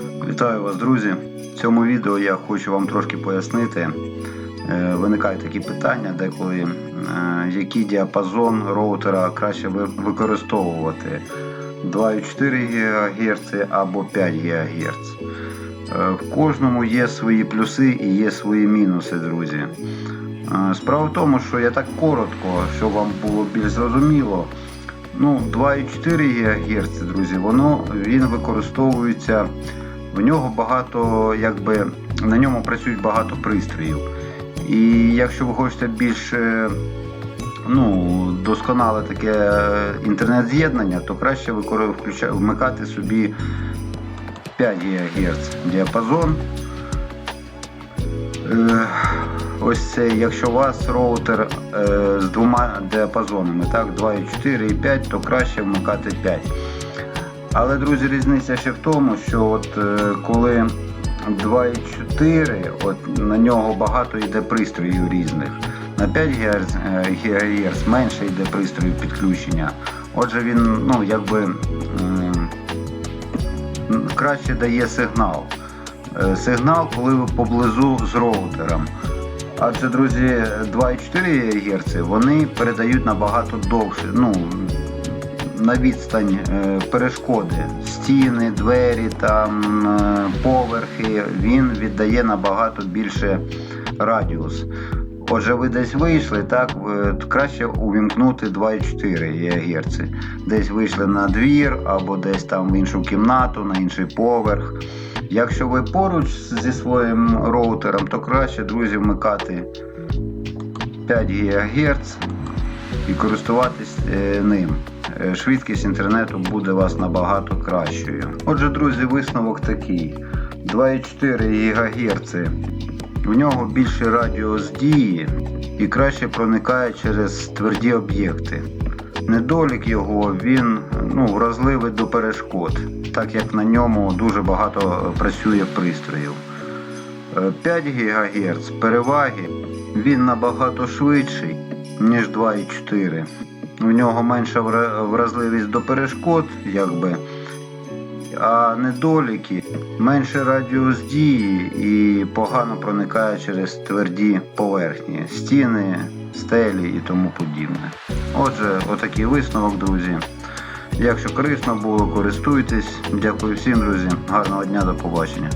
Вітаю вас, друзі! В цьому відео я хочу вам трошки пояснити. Е, Виникають такі питання, деколи е, який діапазон роутера краще використовувати 2,4 ГГц або 5 ГГц. Е, В кожному є свої плюси і є свої мінуси, друзі. Справа в тому, що я так коротко, щоб вам було більш зрозуміло. Ну, 2,4 ГГц, друзі, воно він використовується. В нього багато, якби на ньому працюють багато пристроїв. І якщо ви хочете більш е, ну, досконале таке е, інтернет-з'єднання, то краще вмикати собі 5 ГГц діапазон. Е, Ось це, якщо у вас роутер е, з двома діапазонами, так, 2,4 і 5, то краще вмикати 5. Але, друзі, різниця ще в тому, що от е, коли 2,4, от на нього багато йде пристроїв різних. На 5 ГГц, ГГц менше йде пристроїв підключення. Отже, він ну, якби краще дає сигнал. Е, Сигнал, коли ви поблизу з роутером. Адже, друзі, 2,4 ГГц вони передають набагато довше. Ну, на відстань е, перешкоди, стіни, двері, там, е, поверхи, він віддає набагато більше радіус. Отже, ви десь вийшли, так, е, краще увімкнути 2,4 ГГц. Десь вийшли на двір або десь там в іншу кімнату, на інший поверх. Якщо ви поруч зі своїм роутером, то краще, друзі, вмикати 5 ГГц і користуватись ним. Е, Швидкість інтернету буде у вас набагато кращою. Отже, друзі, висновок такий: 2,4 ГГц. В нього більший радіус дії і краще проникає через тверді об'єкти. Недолік його він ну, вразливий до перешкод, так як на ньому дуже багато працює пристроїв. Е, 5 ГГц переваги він набагато швидший, ніж 2,4. У нього менша вразливість до перешкод, якби. А недоліки менше радіус дії і погано проникає через тверді поверхні, стіни, стелі і тому подібне. Отже, отакий висновок, друзі. Якщо корисно було, користуйтесь. Дякую всім, друзі. Гарного дня, до побачення.